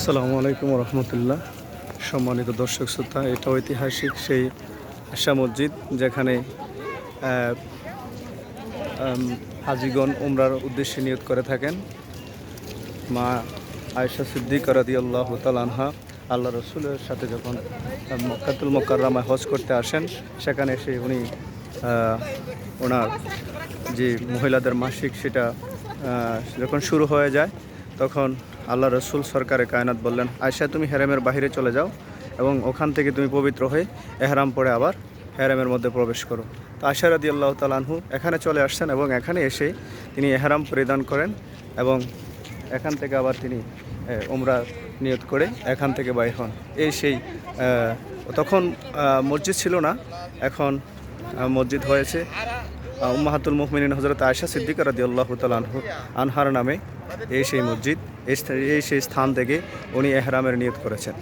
আসসালামু আলাইকুম রহমতুল্লাহ। সম্মানিত দর্শক শ্রোতা, এটা ঐতিহাসিক সেই আশা মসজিদ যেখানে হাজিগণ উমরার উদ্দেশ্যে নিয়োগ করে থাকেন। মা আয়েশা সিদ্দিক রাদি আল্লাহ তালানহা আল্লাহ রসুলের সাথে যখন মক্কাতুল মক্কাররামায় হজ করতে আসেন, সেখানে এসে উনি ওনার যে মহিলাদের মাসিক সেটা যখন শুরু হয়ে যায় তখন আল্লাহ রসুল সরকারে কায়নাত বললেন আয়সা তুমি হেরামের বাইরে চলে যাও এবং ওখান থেকে তুমি পবিত্র হয়ে এহরাম পরে আবার হেরামের মধ্যে প্রবেশ করো। তো আশা রাদি আল্লাহ তালানহু এখানে চলে আসছেন এবং এখানে এসে তিনি এহরাম পরিধান করেন এবং এখান থেকে আবার তিনি ওমরা নিয়ত করে এখান থেকে বাইর হন। এই সেই তখন মসজিদ ছিল না, এখন মসজিদ হয়েছে। উম্মাহাতুল মুহমিন হজরত আয়সা সিদ্দিকা রাদি আল্লাহ তালানহু আনহার নামে এই সেই মসজিদ, এই এই সেই স্থান থেকে উনি এহরামের নিয়োগ করেছেন।